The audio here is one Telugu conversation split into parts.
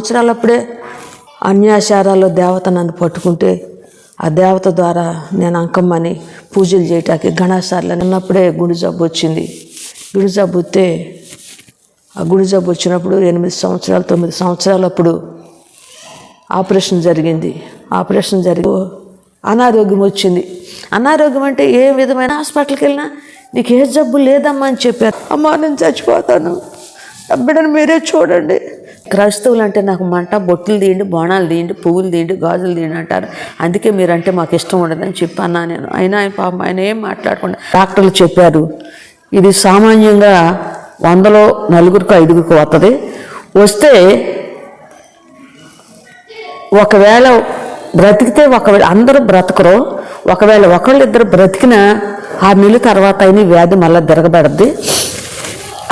సంవత్సరాలప్పుడే అన్యాశారాల్లో దేవత నన్ను పట్టుకుంటే ఆ దేవత ద్వారా నేను అంకమ్మని పూజలు చేయటానికి గణాసార్లు అన్నప్పుడే గుండె జబ్బు వచ్చింది. గుండె జబ్బు వస్తే ఆ గుండె జబ్బు వచ్చినప్పుడు ఎనిమిది సంవత్సరాలు తొమ్మిది సంవత్సరాలప్పుడు ఆపరేషన్ జరిగింది. ఆపరేషన్ జరిగి అనారోగ్యం వచ్చింది. అనారోగ్యం అంటే ఏ విధమైన హాస్పిటల్కి వెళ్ళినా నీకు ఏ జబ్బు లేదమ్మా అని చెప్పారు. అమ్మా నేను చచ్చిపోతాను. బిడ్డను మీరే చూడండి. క్రైస్తవులు అంటే నాకు మంట బొట్టులు తీయండి బోనాలు తీయండి పువ్వులు తీయండి గాజులు తీయండి అంటారు. అందుకే మీరంటే మాకు ఇష్టం ఉండదని చెప్పాను నేను. అయినా ఆయన పాపం ఆయన ఏం మాట్లాడకుండా డాక్టర్లు చెప్పారు ఇది సామాన్యంగా వందలో నలుగురికి ఐదుగురికి వస్తుంది వస్తే ఒకవేళ బ్రతికితే ఒకవేళ అందరూ బ్రతకరు. ఒకవేళ ఒకళ్ళు ఇద్దరు బ్రతికిన ఆరు నెలల తర్వాత అయినా వ్యాధి మళ్ళీ తిరగబడద్ది.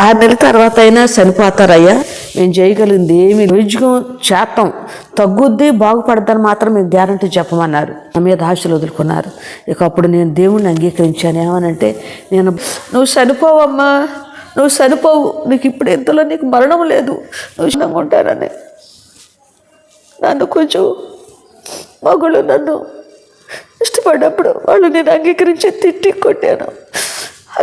ఆరు నెలల తర్వాత అయినా చనిపోతారయ్యా. మేము చేయగలిగింది ఏమి వైద్యం చేస్తాం. తగ్గుద్ది బాగుపడద్దని మాత్రం మేము గ్యారంటీ చెప్పమన్నారు. నా మీద ఆశలు వదులుకున్నారు. ఇక అప్పుడు నేను దేవుణ్ణి అంగీకరించాను. ఏమనంటే నేను నువ్వు చనిపోవమ్మా నువ్వు చనిపోవు నీకు ఇప్పుడు ఇంతలో నీకు మరణం లేదు. నువ్వు చిన్నగా ఉంటానని. నన్ను కొంచెం మగుళ్ళు నన్ను ఇష్టపడ్డప్పుడు వాళ్ళు నేను అంగీకరించి తిట్టి కొట్టాను.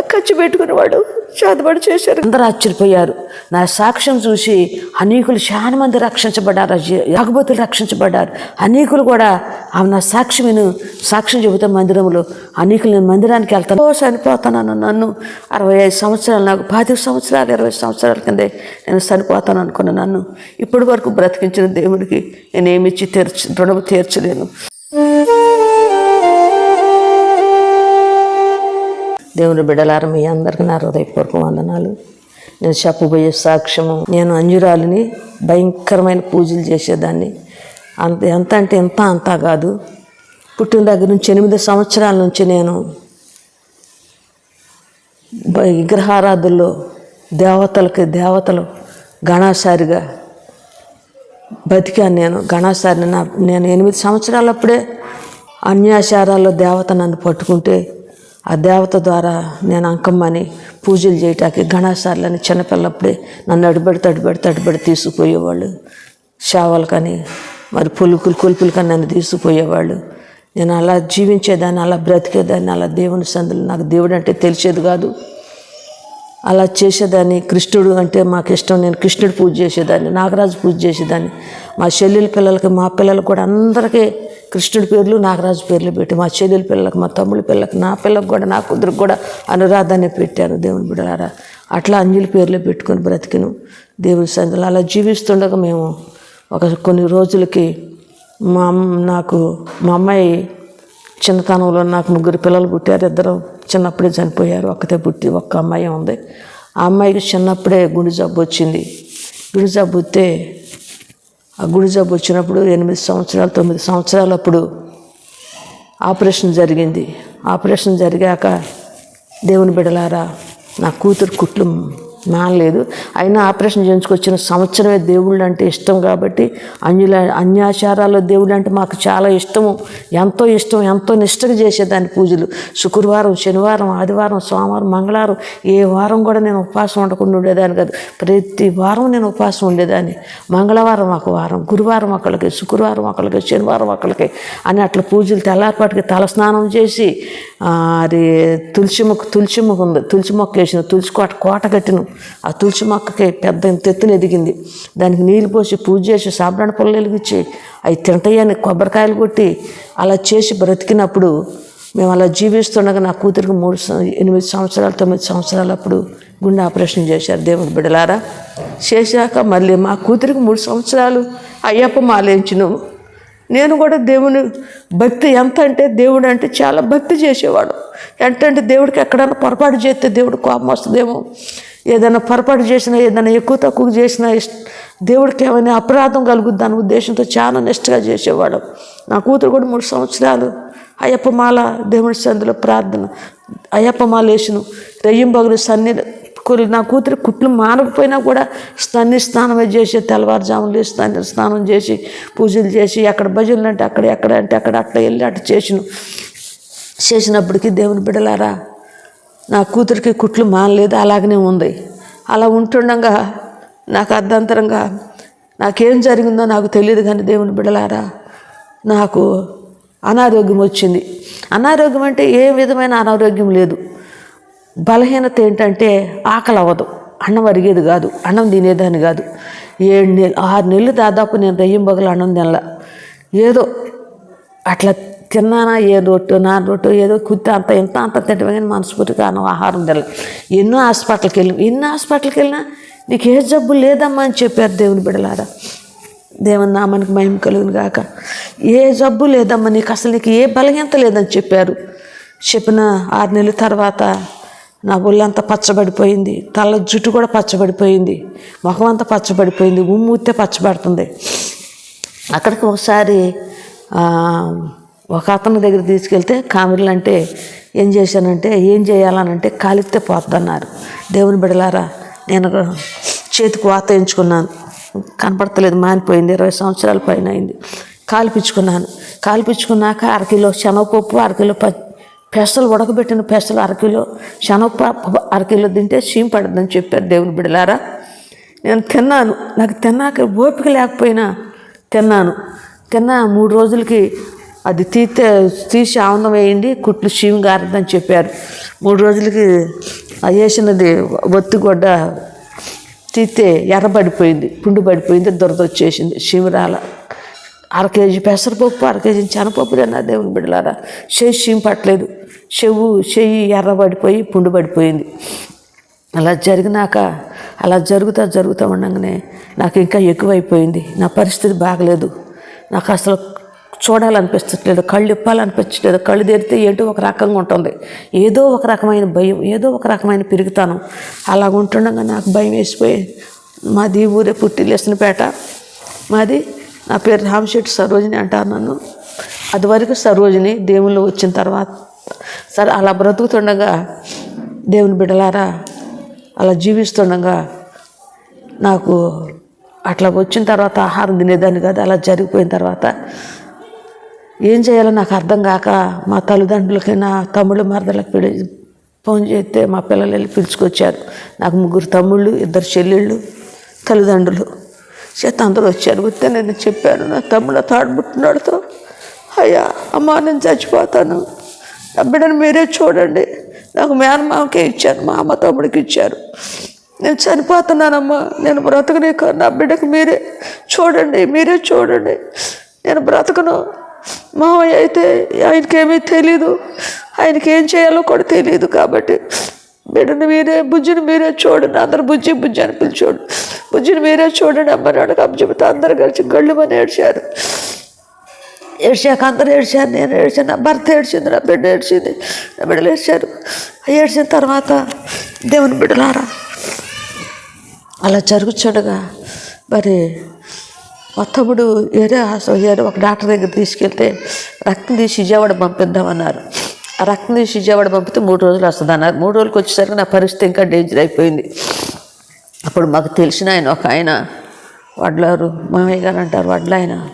ఖర్చు పెట్టుకునేవాడు చేతబడి చేశారు. అందరూ ఆశ్చర్యపోయారు. నా సాక్ష్యం చూసి అనేకులు చాలా మంది రక్షించబడ్డారు. యాగబోతులు రక్షించబడ్డారు. అనేకులు కూడా ఆమె నా సాక్ష్యం విను సాక్ష్యం చెబుతా మందిరంలో అనేకులు నేను మందిరానికి వెళ్తాను. ఓ చనిపోతాను నన్ను అరవై ఐదు సంవత్సరాలు నాకు పాతిక సంవత్సరాలు ఇరవై సంవత్సరాల కిందే నేను చనిపోతాను అనుకున్న నన్ను ఇప్పటి వరకు బ్రతికించిన దేవుడికి నేను ఏమిచ్చి తీర్చు రుణము తీర్చలేను. దేవుని బిడలారం మీ అందరికీ నా హృదయపూర్వక వందనాలు. నేను చెప్పబోయే సాక్ష్యము. నేను అంజురాలిని భయంకరమైన పూజలు చేసేదాన్ని. అంత ఎంత అంటే ఎంత అంతా కాదు. పుట్టిన దగ్గర నుంచి ఎనిమిది సంవత్సరాల నుంచి నేను విగ్రహారాధుల్లో దేవతలకి దేవతలు గణాసారిగా బతికాను నేను. గణాసారిని నా నేను ఎనిమిది సంవత్సరాలప్పుడే అన్యాచారాల్లో దేవత నన్ను పట్టుకుంటే ఆ దేవత ద్వారా నేను అంకమ్మని పూజలు చేయటానికి గణాసార్లని చిన్నపిల్లప్పుడే నన్ను అడిబడి అడిబడి తడిబడి తీసుకుపోయేవాళ్ళు శావలకని మరి పులుకులు కానీ నన్ను తీసుకుపోయేవాళ్ళు. నేను అలా జీవించేదాన్ని అలా బ్రతికేదాన్ని అలా దేవుని సందులు నాకు దేవుడు అంటే తెలిసేది కాదు. అలా చేసేదాన్ని కృష్ణుడు అంటే మాకు ఇష్టం. నేను కృష్ణుడు పూజ చేసేదాన్ని నాగరాజు పూజ చేసేదాన్ని. మా చెల్లెల పిల్లలకి మా పిల్లలు కూడా అందరికీ కృష్ణుడి పేర్లు నాగరాజు పేర్లు పెట్టి మా చెల్లెల పిల్లలకు మా తమ్ముడి పిల్లలకు నా పిల్లలకు కూడా నా కుదురుకు కూడా అనురాధాన్ని పెట్టాను దేవుని బిడ్డలారా. అట్లా అంజలి పేర్లు పెట్టుకొని బ్రతికిను దేవుని సందులో అలా జీవిస్తుండగా మేము ఒక కొన్ని రోజులకి మా నాకు మా అమ్మాయి చిన్నతనంలో నాకు ముగ్గురు పిల్లలు పుట్టారు ఇద్దరు చిన్నప్పుడే చనిపోయారు ఒక్కతే పుట్టి ఒక్క అమ్మాయి ఉంది. ఆ అమ్మాయికి చిన్నప్పుడే గుండె జబ్బు వచ్చింది. గుండె జబ్బు వస్తే ఆ గుడి జబ్బు వచ్చినప్పుడు ఎనిమిది సంవత్సరాలు తొమ్మిది సంవత్సరాలప్పుడు ఆపరేషన్ జరిగింది. ఆపరేషన్ జరిగాక దేవుని బిడలారా నా కూతురు కుట్లు మానలేదు అయినా ఆపరేషన్ చేయించుకొచ్చిన సంవత్సరమే దేవుళ్ళు అంటే ఇష్టం కాబట్టి అన్యుల అన్యాచారాల్లో దేవుళ్ళు అంటే మాకు చాలా ఇష్టము. ఎంతో ఇష్టం ఎంతో నిష్టగా చేసేదాన్ని పూజలు. శుక్రవారం శనివారం ఆదివారం సోమవారం మంగళవారం ఏ వారం కూడా నేను ఉపవాసం ఉండకుండా ఉండేదాన్ని కాదు. ప్రతి వారం నేను ఉపవాసం ఉండేదాన్ని. మంగళవారం ఒక వారం గురువారం ఒకళ్ళకి శుక్రవారం ఒకళ్ళకి శనివారం ఒకళ్ళకి అని అట్లా పూజలు తెల్లారిపాటికి తలస్నానం చేసి అది తులసి మొక్క తులసి మొక్క ఉంది. తులసి మొక్క వేసిన తులసి కోట కోట కట్టిన. ఆ తులసి మొక్కకి పెద్ద ఇంత ఎత్తున ఎదిగింది. దానికి నీళ్ళు పోసి పూజ చేసి సాబ్రాణ పొలం వెలిగించి అవి తింటాయని కొబ్బరికాయలు కొట్టి అలా చేసి బ్రతికినప్పుడు మేము అలా జీవిస్తుండగా నా కూతురికి మూడు ఎనిమిది సంవత్సరాలు తొమ్మిది సంవత్సరాలు అప్పుడు గుండె ఆపరేషన్ చేశారు దేవుని బిడలారా చేశాక మళ్ళీ మా కూతురికి మూడు సంవత్సరాలు అయ్యప్ప మాలేంచును నేను కూడా దేవుని భక్తి ఎంత అంటే దేవుడు అంటే చాలా భక్తి చేసేవాడు. ఎంతంటే దేవుడికి ఎక్కడైనా పొరపాటు చేస్తే దేవుడు కోపం వస్తుందేమో. ఏదైనా పొరపాటు చేసినా ఏదైనా ఎక్కువ తక్కువ చేసినా దేవుడికి ఏమైనా అపరాధం కలుగుద్ది అనే ఉద్దేశంతో చాలా నిష్టగా చేసేవాడు. నా కూతురు కూడా మూడు సంవత్సరాలు అయ్యప్పమాల దేవుని దేవుడి సందులో ప్రార్థన అయ్యప్పమాల వేసిన వేసును రెయ్యం బగులు సన్ని కొన్ని నా కూతురు కుట్లు మానకపోయినా కూడా తన్ని స్నానం చేసి తెల్లవారుజాములు లేచి తన్ని స్నానం చేసి పూజలు చేసి ఎక్కడ భజనలు అంటే అక్కడ ఎక్కడ అంటే అక్కడ అట్లా వెళ్ళి అట్లా చేసిన. చేసినప్పటికీ దేవుని బిడలారా నా కూతురికి కుట్లు మానలేదు అలాగనే ఉంది. అలా ఉంటుండగా నాకు అర్ధంతరంగా నాకేం జరిగిందో నాకు తెలియదు కానీ దేవుని బిడలారా నాకు అనారోగ్యం వచ్చింది. అనారోగ్యం అంటే ఏ విధమైన అనారోగ్యం లేదు. బలహీనత ఏంటంటే ఆకలి అవ్వదు అన్నం అరిగేది కాదు. అన్నం తినేదాన్ని కాదు. ఏడు నెలలు ఆరు నెలలు దాదాపు నేను రెయ్యం బగలు అన్నం తినలా. ఏదో అట్లా తిన్నానా ఏ రొట్టె నా రొట్టు ఏదో కుత్తి అంత ఇంత అంత తింటే కానీ మనస్ఫూర్తిగా అన్నం ఆహారం తినలేదు ఎన్నో హాస్పిటల్కి వెళ్ళి ఎన్ని హాస్పిటల్కి వెళ్ళినా నీకు ఏ జబ్బు లేదమ్మా అని చెప్పారు దేవుని బిడలారా దేవుని నామానికి మహిమ కలుగును కాక ఏ జబ్బు లేదమ్మా నీకు అసలు నీకు ఏ బలహీనత లేదని చెప్పారు. చెప్పిన ఆరు నెలల తర్వాత నా ఒళ్ళంతా పచ్చబడిపోయింది తల జుట్టు కూడా పచ్చబడిపోయింది ముఖం అంతా పచ్చబడిపోయింది ఉమ్మూతే పచ్చబడుతుంది. అక్కడికి ఒకసారి ఒక అతని దగ్గర తీసుకెళ్తే కామెరీలు అంటే ఏం చేశానంటే ఏం చేయాలనంటే కాలిస్తే పోద్దన్నారు. దేవుని బిడలారా నేను చేతికి వాత ఎంచుకున్నాను. కనపడతలేదు మానిపోయింది ఇరవై సంవత్సరాల పైన అయింది. కాల్పించుకున్నాను. కాల్పించుకున్నాక అరకిలో శనగపప్పు అరకిలో ప పెసలు ఉడకబెట్టిన పెసలు అరకిలో శనగపప్పు అరకిలో తింటే సీమ్ పడద్దని చెప్పారు దేవుని బిడలారా నేను తిన్నాను. నాకు తిన్నాక ఓపిక లేకపోయినా తిన్నాను. తిన్నా మూడు రోజులకి అది తీతే తీసి ఆనందం వేయండి కుట్లు చీము గారదని చెప్పారు. మూడు రోజులకి ఆ వేసినది ఒత్తిగొడ్డ తీస్తే ఎర్రబడిపోయింది పుండు పడిపోయింది దురద వచ్చేసింది చీమరాల అర కేజీ పెసరపప్పు అర కేజీ శనగపప్పు తిన్నా దేవుని బిడ్డలారా. చెయ్యి చీంపట్లేదు చెవు చెయ్యి ఎర్రబడిపోయి పుండు పడిపోయింది. అలా జరిగినాక అలా జరుగుతా జరుగుతూ ఉండగానే నాకు ఇంకా ఎక్కువైపోయింది. నా పరిస్థితి బాగలేదు. నాకు అసలు చూడాలనిపించట్లేదు కళ్ళు ఇప్పాలనిపించట్లేదు కళ్ళు తెరితే ఏంటో ఒక రకంగా ఉంటుంది. ఏదో ఒక రకమైన భయం ఏదో ఒక రకమైన పెరుగుతాను అలా ఉంటుండగా నాకు భయం వేసిపోయి మాది ఊరే పుట్టి లెసనపేట మాది నా పేరు రామశెట్టి సరోజిని అంటారు నన్ను. అది వరకు సరోజిని దేవుళ్ళు వచ్చిన తర్వాత సరే అలా బ్రతుకుతుండగా దేవుని బిడ్డలారా అలా జీవిస్తుండగా నాకు అట్లా వచ్చిన తర్వాత ఆహారం తినేదాన్ని కాదు అలా జరిగిపోయిన తర్వాత ఏం చేయాలో నాకు అర్థం కాక మా తల్లిదండ్రులకి నా తమ్ముడు మరదలకు పిలి ఫోన్ చేస్తే మా పిల్లలు వెళ్ళి పిలుచుకొచ్చారు. నాకు ముగ్గురు తమ్ముళ్ళు ఇద్దరు చెల్లెళ్ళు తల్లిదండ్రులు. చేత అందరూ వచ్చారు వస్తే నేను చెప్పాను నా తమ్ముడు తాడుబుట్టినాడుతో అయ్యా అమ్మా నేను చచ్చిపోతాను. నా బిడ్డను మీరే చూడండి. నాకు మేనమామకే ఇచ్చారు మా అమ్మ తమ్ముడికి ఇచ్చారు. నేను చనిపోతున్నానమ్మా. నేను బ్రతకనీక నా బిడ్డకు మీరే చూడండి మీరే చూడండి. నేను బ్రతకను. మామయ్య అయితే ఆయనకేమీ తెలీదు. ఆయనకి ఏం చేయాలో కూడా తెలియదు కాబట్టి బిడ్డను మీరే బుజ్జిని మీరే చూడండి. అందరు బుజ్జి బుజ్జి అని పిలిచోడు. బుజ్జిని మీరే చూడండి. అమ్మనాడు అడగ చెబితే అందరు కలిసి గళ్ళు మని ఏడ్చారు. ఏడ్చాక అందరూ ఏడ్చారు. నేను ఏడ్చాను నా భర్త ఏడ్చింది నా బిడ్డ ఏడ్చింది. నా బిడ్డలు ఏడ్చారు. ఏడ్చిన తర్వాత దేవుని బిడ్డలారా అలా జరుగుచుండగా మరి మా తమ్ముడు వేరే హాస్పిటల్ ఒక డాక్టర్ దగ్గర తీసుకెళ్తే రక్తం తీసి విజయవాడ పంపిద్దామన్నారు. రక్తం తీసి విజయవాడ పంపితే మూడు రోజులు వస్తుంది అన్నారు మూడు రోజులకి వచ్చేసరికి నా పరిస్థితి ఇంకా డేంజర్ అయిపోయింది. అప్పుడు మాకు తెలిసిన ఆయన ఒక ఆయన వడ్లారు మామయ్య గారు అంటారు వడ్ల ఆయన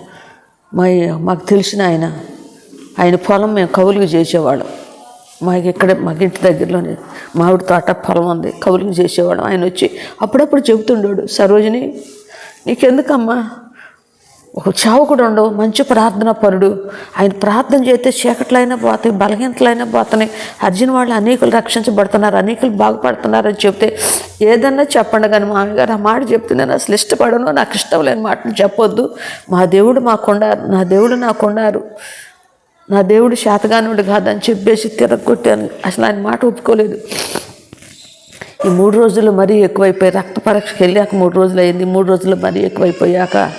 మా మాకు తెలిసిన ఆయన. ఆయన పొలం మేము కవులుగా చేసేవాళ్ళం. మాకు ఇక్కడ మాకు ఇంటి దగ్గరలోనే మామిడి తోట పొలం ఉంది కవులుగా చేసేవాడు ఆయన వచ్చి అప్పుడప్పుడు చెబుతుండోడు సరోజిని నీకెందుకమ్మా? ఒక చావకుడు ఉండవు. మంచి ప్రార్థన పరుడు. ఆయన ప్రార్థన చేస్తే చీకట్లైనా పోతాయి బలహీనతలైనా పోతున్నాయి. అర్జున్ వాళ్ళు అనేకులు రక్షించబడుతున్నారు అనేకులు బాగుపడుతున్నారు అని చెప్తే ఏదన్నా చెప్పండి కానీ మామయ్య గారు ఆ మాట చెప్తే నేను అసలు ఇష్టపడను నాకు ఇష్టం లేని మాటలు చెప్పొద్దు. మా దేవుడు మాకున్నారు నా దేవుడు నాకున్నారు. నా దేవుడు శాతగానుడు కాదని చెప్పేసి తిరగొట్టాను. అసలు ఆయన మాట ఒప్పుకోలేదు. ఈ మూడు రోజులు మరీ ఎక్కువైపోయి రక్త పరీక్షకి వెళ్ళాక మూడు రోజులు అయింది మూడు రోజులు మరీ ఎక్కువైపోయాక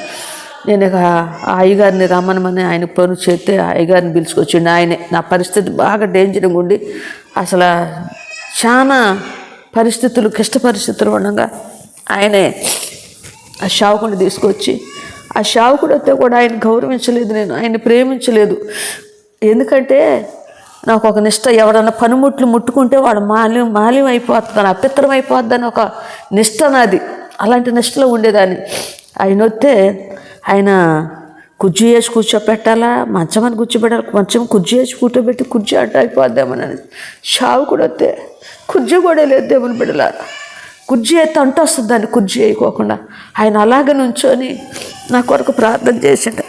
నేను ఇక ఆ అయ్యగారిని రమ్మనమని ఆయన పని చేస్తే అయ్యగారిని పిలుచుకొచ్చిండు. ఆయనే నా పరిస్థితి బాగా డేంజర్గా ఉండి అసలు చాలా పరిస్థితులు క్లిష్ట పరిస్థితులు ఉండగా ఆయనే ఆ షావుకుని తీసుకొచ్చి ఆ షావుకుడు వస్తే కూడా ఆయన గౌరవించలేదు నేను ఆయన ప్రేమించలేదు. ఎందుకంటే నాకు ఒక నిష్ట ఎవడన్నా పనిముట్లు ముట్టుకుంటే వాడు మాల్యం మాల్యం అయిపోతుందని అపిత్రం అయిపోద్దని ఒక నిష్ట నాది. అలాంటి నిష్టలో ఉండేదాన్ని. ఆయన వస్తే ఆయన కుర్చీ వేసి కూర్చోపెట్టాలా? మంచమని కూర్చోబెట్టాలి? మంచం కుర్చీ వేసి కూర్చోబెట్టి కుర్చీ అడ్డు అయిపోద్దామని షావు కూడా వస్తే కుర్చీ కూడా లేదు దేవుని బిడ్డలారా. కుర్జీ అయితే అంటూ వస్తుంది దాన్ని కుర్జీ వేయకోకుండా. ఆయన అలాగే నుంచొని నా కొరకు ప్రార్థన చేసిండ.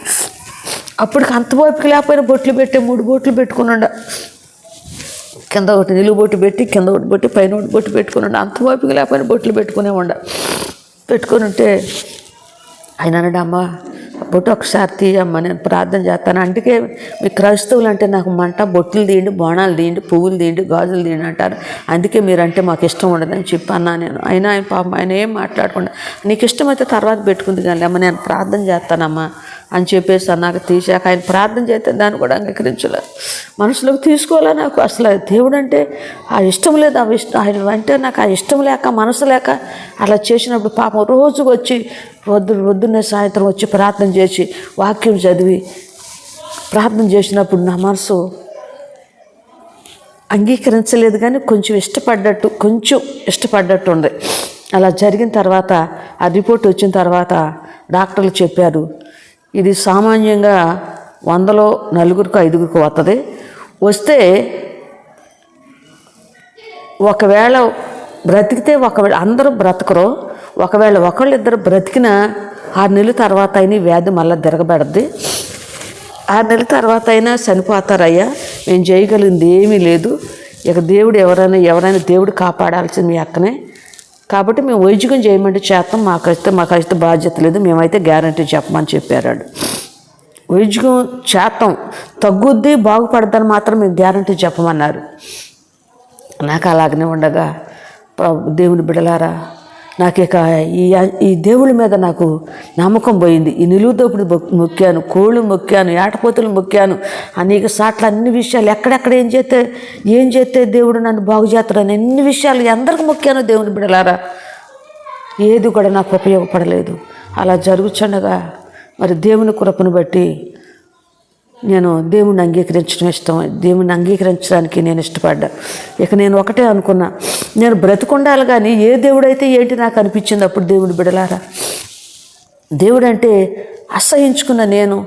అప్పటికి అంత ఓపిక లేకపోయినా బొట్లు పెట్టే మూడు బొట్లు పెట్టుకున్నాడు కింద ఒకటి నిలువు బొట్టు పెట్టి కింద ఒకటి బొట్టి పైన ఒకటి బొట్టు పెట్టుకున్నాడు అంత ఓపిక లేకపోయినా బొట్లు పెట్టుకునే ఉండ పెట్టుకుని ఉంటే ఆయన అన్నాడు అమ్మ బొట్టు ఒకసారి తీయమ్మ నేను ప్రార్థన చేస్తాను. అందుకే మీ క్రైస్తవులు అంటే నాకు మంట బొట్టులు తీయండి బోనాలు తీయండి పువ్వులు తీయండి గాజులు తీయండి అంటారు. అందుకే మీరంటే మాకు ఇష్టం ఉండదని చెప్పన్నా నేను. అయినా ఆయన పాపం ఆయన ఏం మాట్లాడకుండా నీకు ఇష్టమైతే తర్వాత పెట్టుకుంది కానీ అమ్మ నేను ప్రార్థన చేస్తానమ్మా అని చెప్పేసి నాకు తీశాక ఆయన ప్రార్థన చేస్తే దాన్ని కూడా అంగీకరించలేదు మనసులోకి తీసుకోవాలా నాకు? అసలు దేవుడు అంటే ఆ ఇష్టం లేదు ఆ ఇష్టం ఆయన అంటే నాకు ఆ ఇష్టం లేక మనసు లేక అలా చేసినప్పుడు పాపం రోజు వచ్చి వద్దు పొద్దున్నే సాయంత్రం వచ్చి ప్రార్థన చేసి వాక్యం చదివి ప్రార్థన చేసినప్పుడు నా మనసు అంగీకరించలేదు కానీ కొంచెం ఇష్టపడ్డట్టు కొంచెం ఇష్టపడ్డట్టు ఉంది. అలా జరిగిన తర్వాత ఆ రిపోర్ట్ వచ్చిన తర్వాత డాక్టర్లు చెప్పారు ఇది సామాన్యంగా వందలో నలుగురికి ఐదుగురికి వస్తుంది వస్తే ఒకవేళ బ్రతికితే ఒకవేళ అందరూ బ్రతకరు ఒకవేళ ఒకళ్ళు ఇద్దరు బ్రతికిన ఆరు నెలల తర్వాత అయినా వ్యాధి మళ్ళీ తిరగబడద్ది. ఆరు నెలల తర్వాత అయినా చనిపోతారయ్యా. మేము చేయగలిగింది ఏమీ లేదు. ఇక దేవుడు ఎవరైనా ఎవరైనా దేవుడు కాపాడాల్సింది మీ అక్కనే. కాబట్టి మేము వైద్యం చేయమంటే చేస్తాం. మాకైతే మాకైతే బాధ్యత లేదు. మేమైతే గ్యారంటీ చెప్పమని చెప్పారు వైద్యం చేస్తాం. తగ్గుద్ది బాగుపడద్దని మాత్రం మేము గ్యారంటీ చెప్పమన్నారు. నాకు అలాగనే ఉండగా దేవుని బిడలారా నాకు ఇక ఈ ఈ దేవుడి మీద నాకు నమ్మకం పోయింది. ఈ నిలువుదోపుడు మొక్కాను కోళ్ళు మొక్కాను ఏటపోతులు మొక్కాను అనేక సాట్ల అన్ని విషయాలు ఎక్కడెక్కడ ఏం చేస్తే ఏం చేస్తే దేవుడు నన్ను బాగు చేస్తాడని అన్ని విషయాలు అందరికి మొక్కాను దేవుని బిడలారా ఏది కూడా నాకు ఉపయోగపడలేదు. అలా జరుగుచుండగా మరి దేవుని కృపను బట్టి నేను దేవుణ్ణి అంగీకరించడం ఇష్టం. దేవుణ్ణి అంగీకరించడానికి నేను ఇష్టపడ్డా. ఇక నేను ఒకటే అనుకున్నా. నేను బ్రతికుండాలి కానీ ఏ దేవుడైతే ఏంటి నాకు అనిపించింది అప్పుడు దేవుడు బిడలారా. దేవుడంటే అసహించుకున్న నేను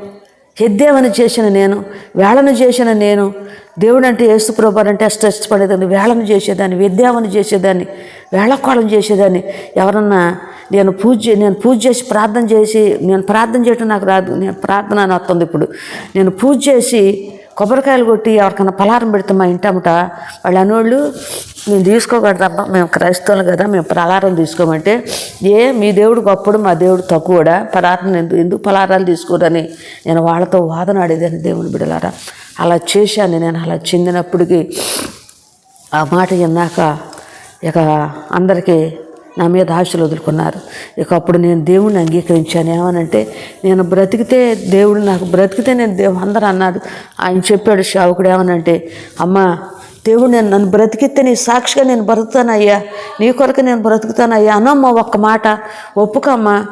ఎద్దేవని చేసిన నేను వేళను చేసిన నేను దేవుడు అంటే యేసుప్రభు అంటే అష్ట ఇష్టపడేదాన్ని వేళను చేసేదాన్ని విద్యావని చేసేదాన్ని వేళకోళం చేసేదాన్ని. ఎవరన్నా నేను పూజ చే- నేను పూజ చేసి ప్రార్థన చేసి నేను ప్రార్థన చేయటం నాకు రాదు. నేను ప్రార్థన అని వస్తుంది ఇప్పుడు. నేను పూజ చేసి కొబ్బరికాయలు కొట్టి ఎవరికైనా పలారం పెడితే మా ఇంటమ్మట వాళ్ళు అనేవాళ్ళు మేము తీసుకోకూడదమ్మా మేము క్రైస్తవులు కదా మేము పలారం తీసుకోమంటే ఏ మీ దేవుడు గొప్పడు మా దేవుడు తక్కువడా? పలారం ఎందుకు ఎందుకు పలారాలు తీసుకోరని నేను వాళ్ళతో వాదన ఆడేదాన్ని దేవుని బిడలారా. అలా చేశాను నేను అలా చెందినప్పటికీ ఆ మాట విన్నాక ఇక అందరికీ నా మీద ఆశలు వదులుకున్నారు. ఇక అప్పుడు నేను దేవుణ్ణి అంగీకరించాను ఏమనంటే నేను బ్రతికితే దేవుడు నాకు బ్రతికితే నేను దేవు అందరూ అన్నాడు. ఆయన చెప్పాడు శావుకుడు ఏమనంటే అమ్మ దేవుడు నేను నన్ను బ్రతికితే నీ సాక్షిగా నేను బ్రతుకుతానయ్యా. నీ కొరకు నేను బ్రతుకుతానయ్యా. అనమ్మ ఒక్క మాట. ఒప్పుకమ్మా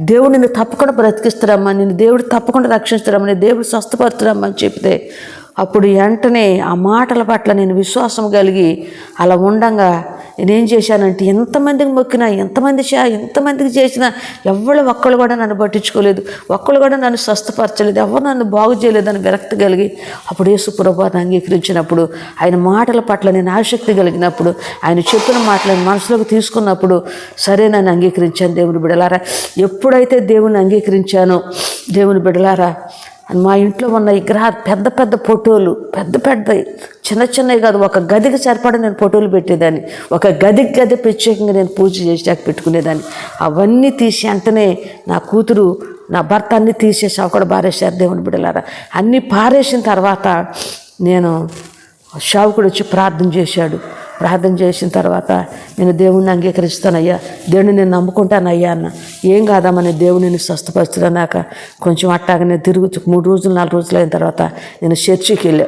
దేవుడు నిన్ను తప్పకుండా బ్రతికిస్తారమ్మా నిన్ను దేవుడు తప్పకుండా రక్షిస్తారమ్మా నీ దేవుడు స్వస్థపరుస్తారమ్మా అని చెప్తే అప్పుడు వెంటనే ఆ మాటల పట్ల నేను విశ్వాసం కలిగి అలా ఉండంగా నేనేం చేశానంటే ఎంతమందికి మొక్కినా ఎంతమంది చే ఎంతమందికి చేసినా ఎవరు ఒక్కళ్ళు కూడా నన్ను పట్టించుకోలేదు. ఒక్కళ్ళు కూడా నన్ను స్వస్థపరచలేదు. ఎవరు నన్ను బాగు చేయలేదని విరక్తి కలిగి అప్పుడు యేసుప్రభాన్ని అంగీకరించినప్పుడు ఆయన మాటల పట్ల నేను ఆసక్తి కలిగినప్పుడు ఆయన చెప్పిన మాటలను మనసులోకి తీసుకున్నప్పుడు సరే నన్ను అంగీకరించాను దేవుని బిడలారా ఎప్పుడైతే దేవుని అంగీకరించానో దేవుని బిడలారా మా ఇంట్లో ఉన్న విగ్రహ పెద్ద పెద్ద ఫోటోలు పెద్ద పెద్దవి చిన్న చిన్నవి కాదు ఒక గదికి సరిపడా నేను ఫోటోలు పెట్టేదాన్ని. ఒక గదికి గది ప్రత్యేకంగా నేను పూజ చేసాక పెట్టుకునేదాన్ని. అవన్నీ తీసి వెంటనే నా కూతురు నా భర్త అన్నీ తీసేసి అక్కడ పారేశారు దేవుని బిడ్డలారా. అన్నీ పారేసిన తర్వాత నేను షావుకుడు వచ్చి ప్రార్థన చేశాడు. ప్రార్థన చేసిన తర్వాత నేను దేవుణ్ణి అంగీకరిస్తానయ్యా దేవుని నేను నమ్ముకుంటానయ్యా అన్న. ఏం కాదమ్మని నేను స్వస్థపరుస్తున్నాక కొంచెం అట్టాగనే తిరుగు మూడు రోజులు నాలుగు రోజులు అయిన తర్వాత నేను చర్చికి వెళ్ళా.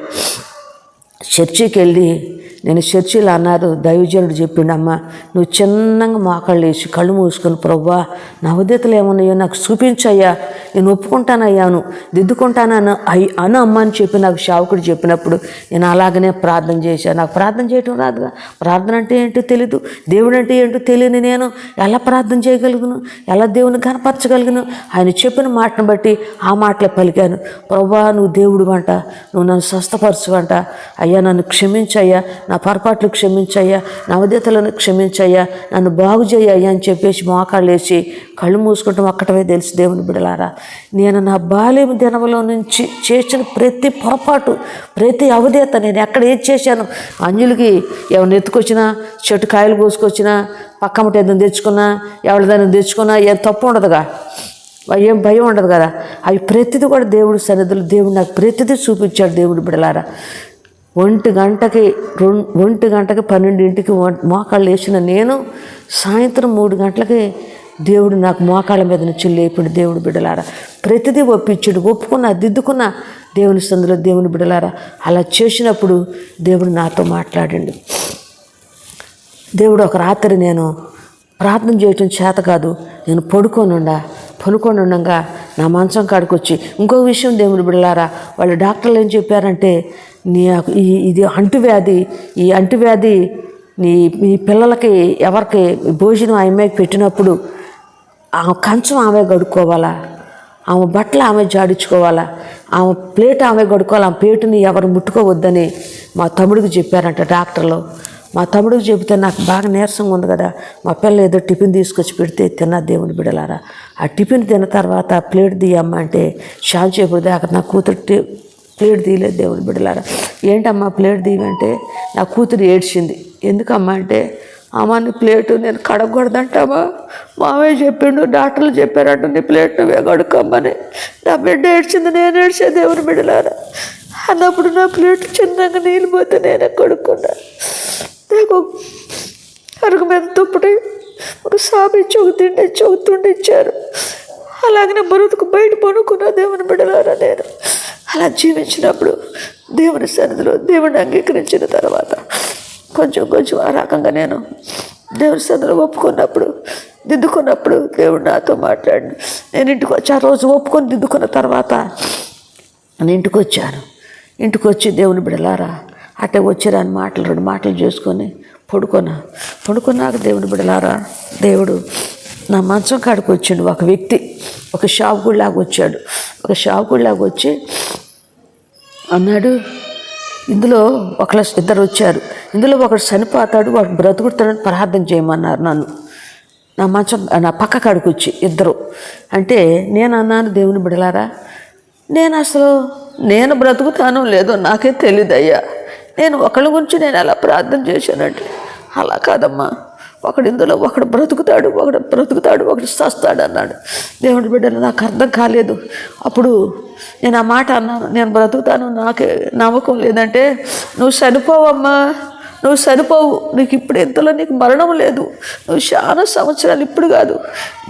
చర్చికి వెళ్ళి నేను చర్చిలో అన్నారు దైవజనుడు చెప్పిండమ్మా నువ్వు చిన్నగా మోకాళ్ళు వేసి కళ్ళు మూసుకొని ప్రవ్వా నా ఉద్యతలు ఏమున్నాయో నాకు చూపించయ్యా నేను ఒప్పుకుంటానయ్యాను దిద్దుకుంటానని అయ్యి అను అమ్మ అని చెప్పి నాకు శావకుడు చెప్పినప్పుడు నేను అలాగనే ప్రార్థన చేశాను నాకు ప్రార్థన చేయటం రాదుగా ప్రార్థన అంటే ఏంటో తెలీదు దేవుడు అంటే ఏంటో తెలియని నేను ఎలా ప్రార్థన చేయగలుగును ఎలా దేవుని కనపరచగలుగును? ఆయన చెప్పిన మాటను బట్టి ఆ మాటలు పలికాను. ప్రభా నువ్వు దేవుడు అంట నువ్వు నన్ను స్వస్థపరచువంట అయ్యా నన్ను క్షమించయ్యా నా నా పొరపాట్లు క్షమించయ్యా నా అవధ్యతలను క్షమించయ్యా నన్ను బాగు చేయ్యా అని చెప్పేసి మోకాళ్ళు వేసి కళ్ళు మూసుకుంటాం ఒక్కటమే తెలుసు దేవుని బిడలారా. నేను నా బాల్యం దినములో నుంచి చేసిన ప్రతి పొరపాటు ప్రతి అవధేత నేను ఎక్కడ ఏది చేశాను? అంజులకి ఎవరిని ఎత్తుకొచ్చినా చెట్టు కాయలు కోసుకొచ్చినా పక్కమట ఏదైనా తెచ్చుకున్నా ఎవరిదైనా తెచ్చుకున్నా ఏం తప్పు ఉండదుగా? ఏం భయం ఉండదు కదా? అవి ప్రతిదీ కూడా దేవుడి సన్నిధులు దేవుడు నాకు ప్రతిదీ చూపించాడు దేవుడు బిడలారా. ఒంటి గంటకి రెండు ఒంటి గంటకి పన్నెండింటికి మోకాళ్ళు వేసిన నేను సాయంత్రం మూడు గంటలకి దేవుడు నాకు మోకాళ్ళ మీద నుంచి లేపిడు దేవుడు బిడలారా. ప్రతిదీ ఒప్పించాడు ఒప్పుకున్నా దిద్దుకున్నా దేవుని సందులో దేవుని బిడలారా. అలా చేసినప్పుడు దేవుడు నాతో మాట్లాడండి. దేవుడు ఒక రాత్రి నేను ప్రార్థన చేయటం చేత కాదు నేను పడుకోనుండా పనుకొని ఉండగా నా మంచం కాడికి వచ్చి విషయం దేవుని బిడలారా వాళ్ళు డాక్టర్లు ఏం చెప్పారంటే నీ ఈ ఇది అంటువ్యాధి ఈ అంటువ్యాధి నీ మీ పిల్లలకి ఎవరికి భోజనం ఆ అమ్మాయికి పెట్టినప్పుడు ఆమె కంచం ఆమె గడుక్కోవాలా ఆమె బట్టలు ఆమె జాడించుకోవాలా? ఆమె ప్లేట్ ఆమె గడుకోవాలి ఆమె ప్లేటుని ఎవరు ముట్టుకోవద్దని మా తమ్ముడికి చెప్పారంట డాక్టర్లు. మా తమ్ముడికి చెబితే నాకు బాగా నీరసంగా ఉంది కదా. మా పిల్ల ఏదో టిఫిన్ తీసుకొచ్చి పెడితే తిన్నా దేవుని బిడలారా. ఆ టిఫిన్ తిన్న తర్వాత ప్లేట్ తీయమ్మ అంటే షాన్ చేపుడు దాకా నా కూతురు ప్లేట్ తీయలేదు దేవుని బిడ్డలారా. ఏంటమ్మా ప్లేట్ తీయమంటే నా కూతురు ఏడ్చింది. ఎందుకమ్మా అంటే అమ్మ నీ ప్లేటు నేను కడగకూడదంటావా మామయ్య చెప్పిండు డాక్టర్లు చెప్పారంట నీ ప్లేట్ నువ్వే కడుక్కోమని. నా బిడ్డ ఏడ్చింది నేను ఏడ్చే దేవుని బిడ్డలారా. అన్నప్పుడు నా ప్లేట్ చిన్నగా నీళ్ళు పోతే నేనే కడుక్కున్నా. నాకు అరుగు మీద తుప్పటి ఒక సాబి చొగు తిండి చొగు ఇచ్చారు. అలాగనే బ్రతుకు బయట పనుకున్న దేవుని బిడలారా నేను. అలా జీవించినప్పుడు దేవుని సన్నిధిలో దేవుని అంగీకరించిన తర్వాత కొంచెం కొంచెం ఆ రకంగా నేను దేవుని సన్నిధిలో ఒప్పుకున్నప్పుడు దిద్దుకున్నప్పుడు దేవుడు నాతో మాట్లాడి నేను ఇంటికి వచ్చి ఆ రోజు ఒప్పుకొని దిద్దుకున్న తర్వాత నేను ఇంటికి వచ్చాను. ఇంటికి వచ్చి దేవుని బిడలారా అట్టే వచ్చిరాని మాటలు రెండు మాటలు చేసుకొని పడుకున్నా. పడుకున్నాక దేవుని బిడలారా దేవుడు నా మంచం కాడికి వచ్చిండు ఒక వ్యక్తి. ఒక షాపులాగా వచ్చాడు. ఒక షాపులాగా వచ్చి అన్నాడు ఇందులో ఒకళ్ళ ఇద్దరు వచ్చారు. ఇందులో ఒకడు చనిపోతాడు వాడు బ్రతుకుతాడని ప్రార్థన చేయమన్నారు నన్ను. నా మంచం నా పక్క కాడికి వచ్చి ఇద్దరు. అంటే నేను అన్నాను దేవుని బిడలారా నేను అసలు నేను బ్రతుకుతానో లేదో నాకే తెలియదు అయ్యా నేను ఒకళ్ళ గురించి నేను ఎలా ప్రార్థన చేశానంటే అలా కాదమ్మా. ఒకడు ఇందులో ఒకడు బ్రతుకుతాడు ఒకడు బ్రతుకుతాడు ఒకడు చస్తాడు అన్నాడు. దేవుడి బిడ్డలు నాకు అర్థం కాలేదు. అప్పుడు నేను ఆ మాట అన్నాను నేను బ్రతుకుతాను నాకే నమ్మకం లేదంటే నువ్వు చనిపోవమ్మా నువ్వు సరిపోవు నీకు ఇప్పుడు ఎంతలో నీకు మరణం లేదు. నువ్వు చాలా సంవత్సరాలు ఇప్పుడు కాదు.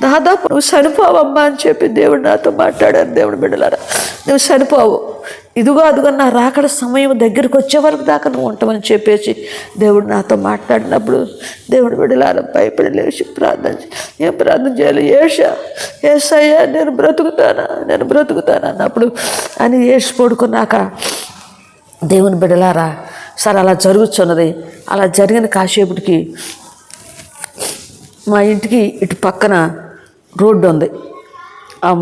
దాదాపు నువ్వు చనిపోవమ్మా అని చెప్పి దేవుడు నాతో మాట్లాడారు దేవుడు బిడ్డలారా. నువ్వు చనిపోవు. ఇదిగో అదిగో నా రాకడ సమయం దగ్గరికి వచ్చే వరకు దాకా నువ్వు ఉంటామని చెప్పేసి దేవుడు నాతో మాట్లాడినప్పుడు దేవుడు విడలాల భయపడి లేచి ప్రార్థన ఏం ప్రార్థన చేయాలి. ఏషా ఏసయ్యా నేను బ్రతుకుతానా? నేను బ్రతుకుతానా? అన్నప్పుడు అని ఏసి పడుకున్నాక దేవుని బిడలారా సరే అలా జరుగుతున్నది. అలా జరిగిన కాసేపటికి మా ఇంటికి ఇటు పక్కన రోడ్డు ఉంది.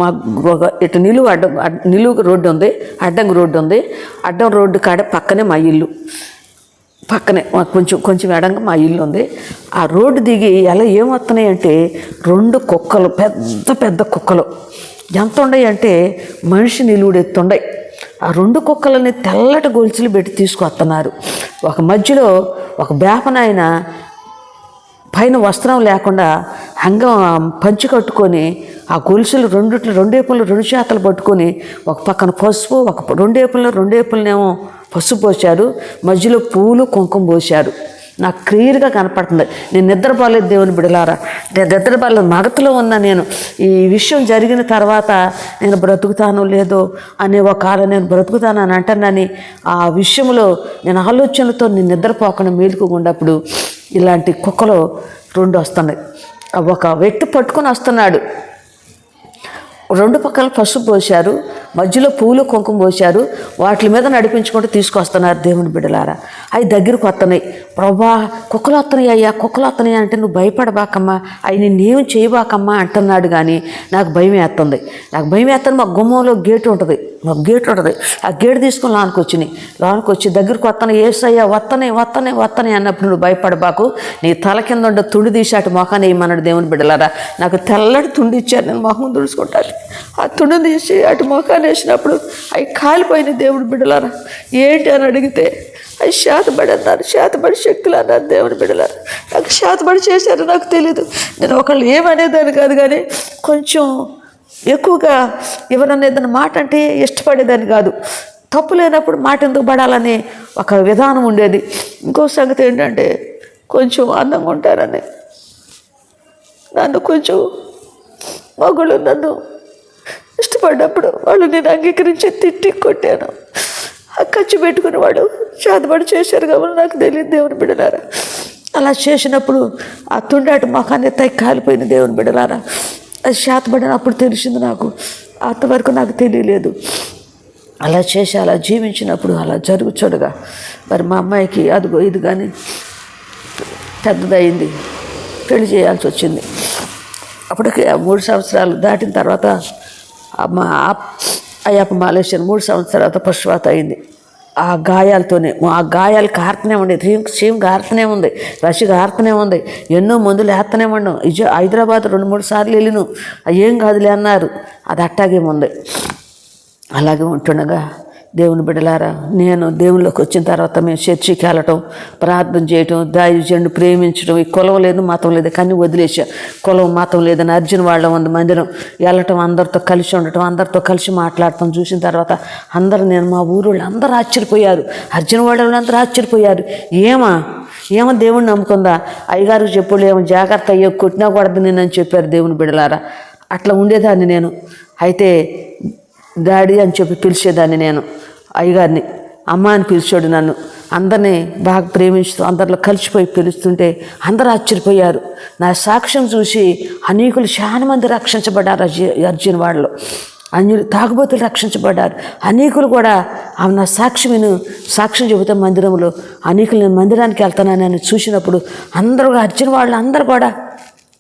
మా ఒక ఇటు నిలువు అడ్డం నిలువు రోడ్డు ఉంది అడ్డం రోడ్డు ఉంది. అడ్డం రోడ్డు కాడ పక్కనే మా ఇల్లు. పక్కనే కొంచెం కొంచెం ఎడంగా మా ఇల్లు ఉంది. ఆ రోడ్డు దిగి ఎలా ఏమొస్తున్నాయి అంటే రెండు కుక్కలు పెద్ద పెద్ద కుక్కలు. ఎంత ఉన్నాయి అంటే మనిషి నిలువుడు ఎత్తుండయి ఆ రెండు కుక్కలని తెల్లటి గొలుసులు పెట్టి తీసుకొస్తున్నారు ఒక మధ్యలో ఒక బేపనాయన పైన వస్త్రం లేకుండా అంగం పంచి కట్టుకొని ఆ గొలుసులు రెండు రెండేపులు రెండు చేతలు పట్టుకొని ఒక పక్కన పసుపు ఒక రెండేపుల్లో రెండేపులనేమో పసుపు పోశారు. మధ్యలో పూలు కుంకుమ పోశారు. నాకు క్లియర్గా కనపడుతుంది. నేను నిద్రపోలేదు దేవుని బిడలారా నేను నిద్రపోలేదు. మగతలో ఉన్న నేను. ఈ విషయం జరిగిన తర్వాత నేను బ్రతుకుతానో లేదో అనే ఒక కాలం నేను బ్రతుకుతాను అని అంటానని ఆ విషయంలో నేను ఆలోచనలతో నేను నిద్రపోకుండా మేలుకోకుండా ఇలాంటి కుక్కలు రెండు వస్తున్నాయి. ఒక వ్యక్తి పట్టుకొని వస్తున్నాడు. రెండు పక్కల పసుపు పోశారు. మధ్యలో పూలు కుంకుమ పోశారు. వాటి మీద నడిపించుకుంటూ తీసుకొస్తున్నారు దేవుని బిడ్డలారా. అవి దగ్గరకు వస్తున్నాయి ప్రభా కుక్కలు వస్తున్నాయి అయ్యా కుక్కలు వస్తున్నాయి అంటే నువ్వు భయపడబాకమ్మా. అవి నేనేం చేయబాకమ్మా అంటున్నాడు కానీ నాకు భయం వేస్తుంది నాకు భయం వేస్తుంది మా గుమ్మంలో గేటు ఉంటుంది. మా గేట్ ఉంటుంది. ఆ గేటు తీసుకుని లోనికి వచ్చినాయి. లోనికి వచ్చి దగ్గరికి వస్తున్నాయి ఏసయ్యా వత్తనే వత్తనే వత్తనే అన్నప్పుడు నువ్వు భయపడబాకు. నీ తల కింద ఉండే తుండి తీసి అటు మొఖాన్ని వేయమన్నాడు దేవుని బిడ్డలారా. నాకు తెల్లటి తుండి ఇచ్చారు. నేను మొహం తుడుచుకుంటాను. ఆ తుండి తీసి అటు మొఖాన్ని వేసినప్పుడు అవి కాలిపోయిన దేవుడు బిడ్డలారా ఏంటి అని అడిగితే అవి శాతపడి అన్నారు శాతపడి శక్తులు అన్నారు దేవుని బిడ్డలారా. నాకు శాతపడి చేశారు నాకు తెలీదు. నేను ఒకళ్ళు ఏమనేదాన్ని కాదు కానీ కొంచెం ఎక్కువగా ఎవరన్నా ఏదైనా మాట అంటే ఇష్టపడేదాన్ని కాదు. తప్పు లేనప్పుడు మాట ఎందుకు పడాలని ఒక విధానం ఉండేది. ఇంకో సంగతి ఏంటంటే కొంచెం అందంగా ఉంటారని. నన్ను కొంచెం మగుళ్ళు నన్ను ఇష్టపడినప్పుడు వాళ్ళు నేను అంగీకరించి తిట్టి కొట్టాను. ఆ ఖర్చు పెట్టుకుని వాడు చేతబడి చేశారు కాబట్టి నాకు తెలియదు దేవుని బిడలారా. అలా చేసినప్పుడు ఆ తుండాటి మొఖాన్ని తై కాలిపోయిన దేవుని బిడలారా. అది చేతబడినప్పుడు తెలిసింది నాకు. అంతవరకు నాకు తెలియలేదు. అలా చేసి అలా జీవించినప్పుడు అలా జరుగుచోడుగా. మరి మా అమ్మాయికి అదిగో ఇది కానీ పెద్దదయింది. పెళ్ళి చేయాల్సి వచ్చింది. అప్పటికి మూడు సంవత్సరాలు దాటిన తర్వాత ఆ మా అయ్యప్ప మాలేశ్వరం మూడు సంవత్సరాల తర్వాత పశువాత అయింది. ఆ గాయాలతోనే ఆ గాయాలు కారుతూనే ఉంది రీమ్ సీమ్ కారుతూనే ఉంది రష్ కారుతూనే ఉంది ఎన్నో మందులు వేస్తూనే ఉన్నాం. ఇజ హైదరాబాద్ రెండు మూడు సార్లు వెళ్ళిను. ఏం కాదులే అన్నారు. అది అట్టాగే ఉంది. అలాగే ఉంటుండగా దేవుని బిడలారా నేను దేవుళ్ళకి వచ్చిన తర్వాత మేము చర్చికి వెళ్ళటం ప్రార్థన చేయటం దైవజనుడు ప్రేమించడం ఈ కులం లేదు మతం లేదు కానీ వదిలేసా. కులం మతం లేదని అర్జున్ వాళ్ళ ఉంది మందిరం వెళ్ళటం అందరితో కలిసి ఉండటం అందరితో కలిసి మాట్లాడటం చూసిన తర్వాత అందరూ నేను మా ఊరు వాళ్ళు అందరూ ఆశ్చర్యపోయారు. అర్జున్ వాళ్ళ అందరూ ఆశ్చర్యపోయారు. ఏమా? ఏమో దేవుడిని నమ్ముకుందా? అయ్యగారికి చెప్పుడు ఏమో జాగ్రత్త అయ్యో కొట్టినా కూడదు నేను అని చెప్పారు దేవుని బిడలారా అట్లా ఉండేదాన్ని నేను. అయితే డాడీ అని చెప్పి పిలిచేదాన్ని నేను. అయ్యగారిని అమ్మ అని పిలిచాడు నన్ను. అందరినీ బాగా ప్రేమిస్తూ అందరిలో కలిసిపోయి పిలుస్తుంటే అందరూ ఆశ్చర్యపోయారు. నా సాక్ష్యం చూసి అనేకులు చాలా మంది రక్షించబడ్డారు అర్జున్ వాళ్ళు అన్యులు తాగుబోతులు రక్షించబడ్డారు. అనేకులు కూడా ఆమె నా సాక్షి విను సాక్ష్యం చెబుతాం మందిరంలో అనేకులు నేను మందిరానికి వెళ్తానని చూసినప్పుడు అందరూ అర్జున్ వాళ్ళు అందరూ కూడా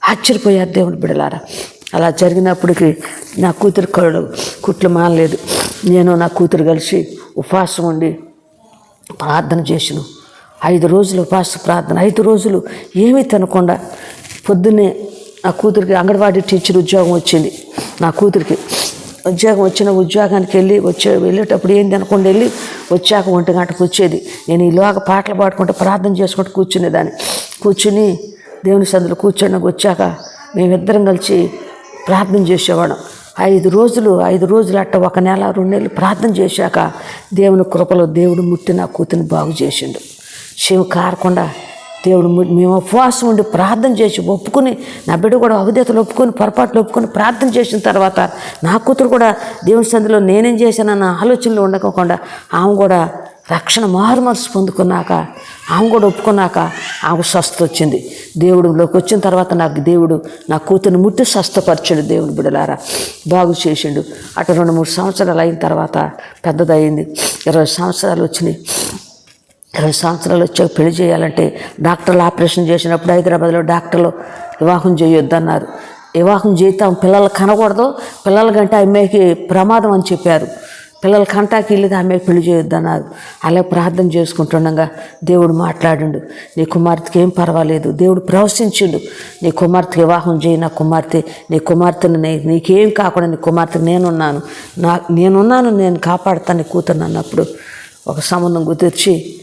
ఆశ్చర్యపోయారు దేవుని బిడలారా. అలా జరిగినప్పటికీ నా కూతురు కళ్ళు కుట్లు మానలేదు. నేను నా కూతురు కలిసి ఉపవాసం ఉండి ప్రార్థన చేసిన. ఐదు రోజులు ఉపవాస ప్రార్థన. ఐదు రోజులు ఏమీ తినకుండా పొద్దున్నే నా కూతురికి అంగన్వాడీ టీచర్ ఉద్యోగం వచ్చింది. నా కూతురికి ఉద్యోగం వచ్చిన ఉద్యోగానికి వెళ్ళి వచ్చే వెళ్ళేటప్పుడు ఏం తినకుండా వెళ్ళి వచ్చాక ఒంటి గంటకు వచ్చేది. నేను ఈలోగా పాటలు పాడుకుంటూ ప్రార్థన చేసుకుంటూ కూర్చునేదాన్ని. కూర్చుని దేవుని సందులో కూర్చొని వచ్చాక మేమిద్దరం కలిసి ప్రార్థన చేసేవాడు. ఐదు రోజులు ఐదు రోజులు అట్ట ఒక నెల రెండు నెలలు ప్రార్థన చేశాక దేవుని కృపలో దేవుడు ముట్టి నా కూతుని బాగు చేసిండు. శివ కారకుండా దేవుడు మేము ఉపవాసం ఉండి ప్రార్థన చేసి ఒప్పుకుని నా బిడ్డ కూడా అవధేతలు ఒప్పుకొని పొరపాట్లు ఒప్పుకొని ప్రార్థన చేసిన తర్వాత నా కూతురు కూడా దేవుని సందులో నేనేం చేశానన్న ఆలోచనలు ఉండకుండా ఆమె కూడా రక్షణ మారు మనసు పొందుకున్నాక ఆమె కూడా ఒప్పుకున్నాక ఆమెకు స్వస్థ వచ్చింది. దేవుడులోకి వచ్చిన తర్వాత నాకు దేవుడు నా కూతురిని ముట్టి స్వస్థపరిచాడు దేవుని బిడలారా బాగు చేసిండు. అటు రెండు మూడు సంవత్సరాలు అయిన తర్వాత పెద్దదయ్యింది. ఇరవై సంవత్సరాలు వచ్చినాయి. ఇరవై సంవత్సరాలు వచ్చాక పెళ్ళి చేయాలంటే డాక్టర్లు ఆపరేషన్ చేసినప్పుడు హైదరాబాద్లో డాక్టర్లు వివాహం చేయొద్దన్నారు. వివాహం చేస్తే ఆమె పిల్లలు కనకూడదు. పిల్లల కంటే అమ్మాయికి ప్రమాదం అని చెప్పారు. పిల్లల కంటాకి వెళ్ళి ఆమె పెళ్ళి చేయొద్దన్నారు అలా ప్రార్థన చేసుకుంటుండగా దేవుడు మాట్లాడిండు నీ కుమార్తెకి ఏం పర్వాలేదు దేవుడు ప్రవశించిండు నీ కుమార్తె వివాహం చేయి నా కుమార్తె నీ కుమార్తెను నీకేం కాకుండా నీ కుమార్తె నేనున్నాను. నా నేనున్నాను నేను కాపాడుతాను నీ కూతురు అన్నప్పుడు ఒక సంబంధం కుదిర్చి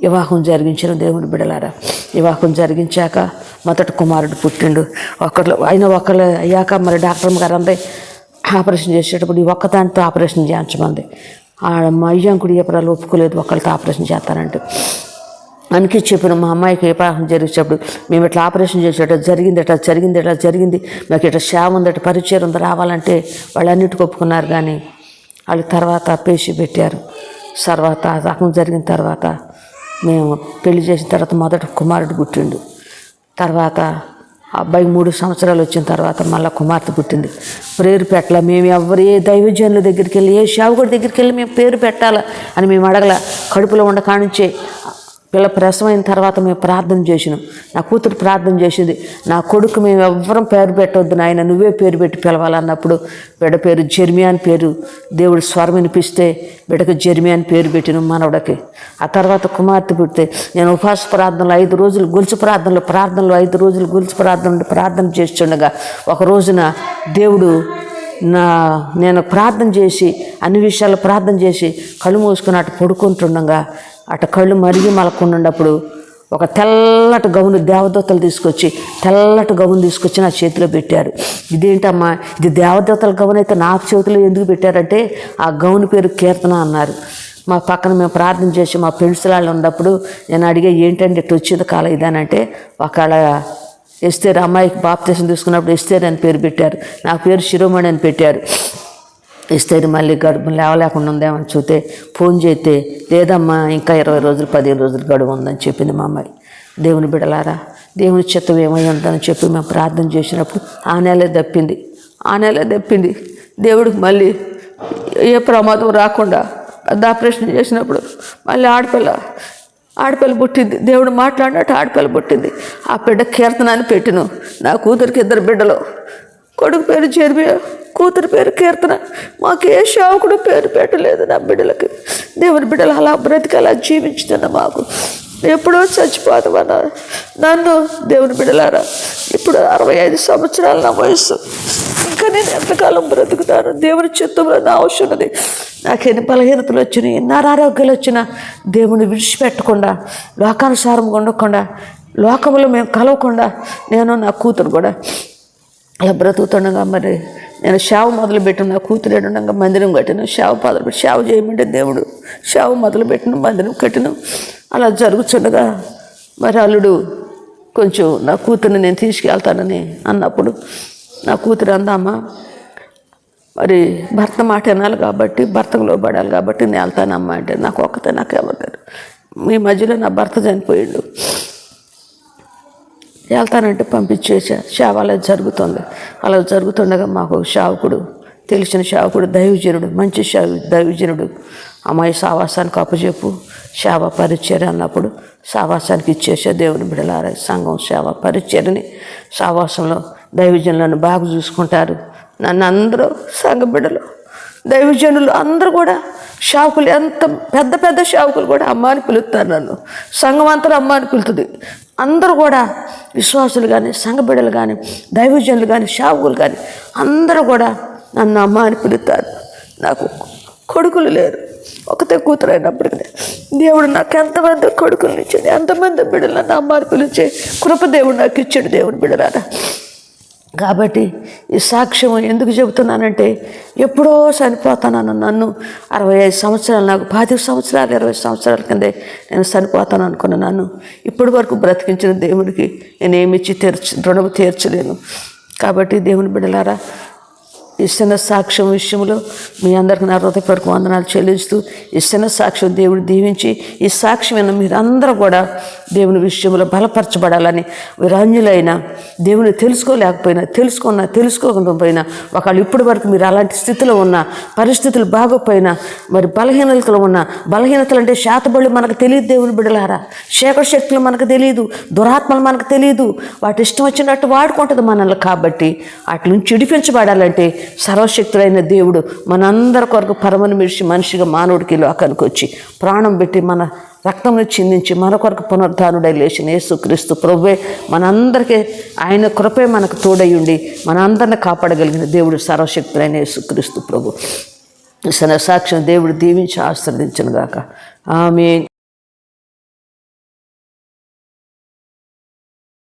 వివాహం జరిగించిన దేవుని బిడలారా. వివాహం జరిగించాక మొదటి కుమారుడు పుట్టిండు. ఒకళ్ళు అయిన ఒకళ్ళు అయ్యాక మరి డాక్టర్ గారు అందే ఆపరేషన్ చేసేటప్పుడు ఈ ఒక్కదానితో ఆపరేషన్ చేయించమంది. ఆ మా అయ్యాంకుడు ఎప్పుడాలు ఒప్పుకోలేదు ఒకళ్ళతో ఆపరేషన్ చేస్తానంటే. అందుకే చెప్పిన మా అమ్మాయికి వివాహం జరిగేటప్పుడు మేము ఇట్లా ఆపరేషన్ చేసేట జరిగింది ఇట్లా జరిగింది. ఇట్లా జరిగింది మాకు ఇట్లా సేవ ఉంది ఇట్లా పరిచయం ఉంది రావాలంటే వాళ్ళు అన్నిటికీ ఒప్పుకున్నారు కానీ వాళ్ళు తర్వాత పేషి పెట్టారు. తర్వాత రకం జరిగిన తర్వాత మేము పెళ్ళి చేసిన తర్వాత మొదట కుమారుడు పుట్టిండు. తర్వాత అబ్బాయి మూడు సంవత్సరాలు వచ్చిన తర్వాత మళ్ళీ కుమార్తె పుట్టింది. పేరు పెట్టాల. మేము ఎవరు ఏ దైవజనుల దగ్గరికి వెళ్ళి ఏ శావకుడి దగ్గరికి వెళ్ళి మేము పేరు పెట్టాలా అని మేము అడగల. కడుపులో ఉండకానుంచే పిల్ల ప్రసవమైన తర్వాత మేము ప్రార్థన చేసినాం. నా కూతురు ప్రార్థన చేసింది. నా కొడుకు మేము ఎవ్వరం పేరు పెట్టవద్దు నాయన నువ్వే పేరు పెట్టి పిలవాలన్నప్పుడు బిడ్డ పేరు జెర్మియా అని పేరు దేవుడు స్వరం వినిపిస్తే బిడ్డకు జెర్మియా అని పేరు పెట్టిన మనవడకి. ఆ తర్వాత కుమార్తె పుడితే నేను ఉపవాస ప్రార్థనలు ఐదు రోజులు గొలుసు ప్రార్థనలు ప్రార్థనలు ఐదు రోజులు గొలుసు ప్రార్థనలు ప్రార్థన చేస్తుండగా ఒక రోజున దేవుడు నా నేను ప్రార్థన చేసి అన్ని విషయాలు ప్రార్థన చేసి కళ్ళు మూసుకున్నట్టు పడుకుంటుండగా అటు కళ్ళు మరిగి మలకుండున్నప్పుడు ఒక తెల్లటి గౌను దేవదూతలు తీసుకొచ్చి తెల్లటి గౌను తీసుకొచ్చి నా చేతిలో పెట్టారు. ఇదేంటమ్మా? ఇది దేవదూతల గౌన్ అయితే నా చేతిలో ఎందుకు పెట్టారంటే ఆ గౌను పేరు కీర్తన అన్నారు. మా పక్కన మేము ప్రార్థన చేసి మా ఫ్రెండ్స్ వాళ్ళు ఉన్నప్పుడు నేను అడిగే ఏంటంటే ఇట్లా వచ్చేది కాల ఇదానంటే ఒకవేళ ఎస్తేర్ అమ్మాయికి బాప్తీసం తీసుకున్నప్పుడు ఎస్తేర్ అని పేరు పెట్టారు. నా పేరు శిరోమణి అని పెట్టారు. ఇస్తే మళ్ళీ గడుపు లేవలేకుండా ఉందేమని చూస్తే ఫోన్ చేస్తే లేదమ్మా ఇంకా ఇరవై రోజులు పదిహేను రోజులు గడువు ఉందని చెప్పింది మా అమ్మాయి. దేవుని బిడలారా దేవుని చిత్తం ఏమై ఉందని చెప్పి మేము ప్రార్థన చేసినప్పుడు ఆ నెలే దప్పింది ఆ నెలే దప్పింది దేవుడికి మళ్ళీ ఏ ప్రమాదం రాకుండా పెద్ద ఆపరేషన్ చేసినప్పుడు మళ్ళీ ఆడపిల్ల ఆడపిల్ల పుట్టింది. దేవుడు మాట్లాడినట్టు ఆడపిల్ల పుట్టింది. ఆ బిడ్డ కీర్తనాన్ని పెట్టిను. నా కూతురికి ఇద్దరు బిడ్డలు. కొడుకు పేరు జెర్మియా కూతురు పేరు కీర్తన. మాకు ఏ కూడా పేరు పెట్టలేదు నా బిడ్డలకి. దేవుని బిడ్డలు అలా బ్రతికి అలా జీవించుతున్న మాకు. ఎప్పుడో చచ్చిపోతామన్నా నన్ను దేవుని బిడ్డలారా ఇప్పుడు అరవై ఐదు సంవత్సరాల నా వయసు ఇంకా నేను ఎంతకాలం బ్రతుకుతాను? దేవుని చిత్తంలో నా అవసరం ఉన్నది. నాకు ఎన్ని బలహీనతలు వచ్చినాయి ఎన్ని అనారోగ్యాలు వచ్చినా దేవుని విడిచిపెట్టకుండా లోకానుసారం ఉండకుండా లోకంలో మేము కలవకుండా నేను నా కూతురు కూడా అలా బ్రతుకుతుండగా మరి నేను షావు మొదలుపెట్టిన నా కూతురు ఉండగా మందిరం కట్టిన షావు మొదలు షావు చేయమంటే దేవుడు షావు మొదలు పెట్టిన మందిరం కట్టిన. అలా జరుగుతుండగా మరి అల్లుడు కొంచెం నా కూతుర్ని నేను తీసుకెళ్తానని అన్నప్పుడు నా కూతురు అందామా మరి భర్త మాట వినాలి కాబట్టి భర్తకు లోబడాలి కాబట్టి నేను వెళ్తానమ్మా అంటే నాకు ఒక్కతే నాకు ఎవరు మీ మధ్యలో నా భర్త చనిపోయిండు. వెళ్తానంటే పంపించేసా. సేవ అలా జరుగుతుంది. అలా జరుగుతుండగా మాకు శావకుడు తెలిసిన శావకుడు దైవజనుడు మంచి శావ దైవజనుడు అమ్మాయి సావాసానికి అప్పచెప్పు సేవ పరిచర్య అన్నప్పుడు సావాసానికి ఇచ్చేసే. దేవుని బిడలారా సంఘం సేవ పరిచర్ని సావాసంలో దైవజనులను బాగా చూసుకుంటారు. నన్ను అందరూ సంఘ బిడ్డలు దైవజనులు అందరూ కూడా షావుకులు ఎంత పెద్ద పెద్ద షావుకులు కూడా అమ్మ అని పిలుస్తారు నన్ను. సంఘం అంతా అమ్మ అని పిలుతుంది. అందరూ కూడా విశ్వాసులు కానీ సంఘ బిడ్డలు కానీ దైవజనులు కానీ షావుకులు కానీ అందరూ కూడా నన్ను అమ్మ అని పిలుస్తారు నాకు కొడుకులు లేరు. ఒకతే కూతురు అయినప్పటికీ దేవుడు నాకు ఎంతమంది కొడుకులు ఇచ్చాడు ఎంతమంది బిడ్డలు నన్ను అమ్మ అని పిలిచే కృప దేవుడు నాకు ఇచ్చాడు దేవుని బిడ్డలారా. కాబట్టి ఈ సాక్ష్యం ఎందుకు చెబుతున్నానంటే ఎప్పుడో చనిపోతానన్న నన్ను అరవై ఐదు సంవత్సరాలు నాకు పాతిక సంవత్సరాలు ఇరవై సంవత్సరాల కిందే నేను చనిపోతాను అనుకున్న నన్ను ఇప్పటి వరకు బ్రతికించిన దేవుడికి నేను ఏమిచ్చి తీర్చ రుణము తీర్చలేను. కాబట్టి దేవుని బిడ్డలారా ఈ చిన్న సాక్ష్యం విషయంలో మీ అందరికి నా హృదయపూర్వక వందనాలు చెల్లిస్తూ ఈ చిన్న సాక్ష్యం దేవుడు దీవించి ఈ సాక్ష్యం మీరందరూ కూడా దేవుని విషయంలో బలపరచబడాలని విరాంజులైన దేవుని తెలుసుకోలేకపోయినా తెలుసుకున్నా తెలుసుకోకపోయినా ఒకళ్ళు ఇప్పటి వరకు మీరు అలాంటి స్థితిలో ఉన్న పరిస్థితులు బాగోపోయినా మరి బలహీనతలు ఉన్న బలహీనతలు అంటే శాతబళ్ళు మనకు తెలియదు దేవుని బిడలారా శేఖర శక్తులు మనకు తెలియదు దురాత్మలు మనకు తెలియదు. వాటి ఇష్టం వచ్చినట్టు వాడుకుంటుంది మనల్ని కాబట్టి వాటి నుంచి విడిపించబడాలంటే సర్వశక్తుడైన దేవుడు మనందరి కొరకు పరమను మిడిచి మనిషిగా మానవుడికి లోకానికి వచ్చి ప్రాణం పెట్టి మన రక్తంను చిందించి మన కొరకు పునరుద్ధానుడై లేచిన యేసుక్రీస్తు ప్రభువే. మనందరికీ ఆయన కృపే మనకు తోడయ్యుండి మనందరిని కాపాడగలిగిన దేవుడు సర్వశక్తుడైన యేసుక్రీస్తు ప్రభు. సన సాక్ష్యం దేవుడు దీవించి ఆశ్రదించను గాక. ఆమె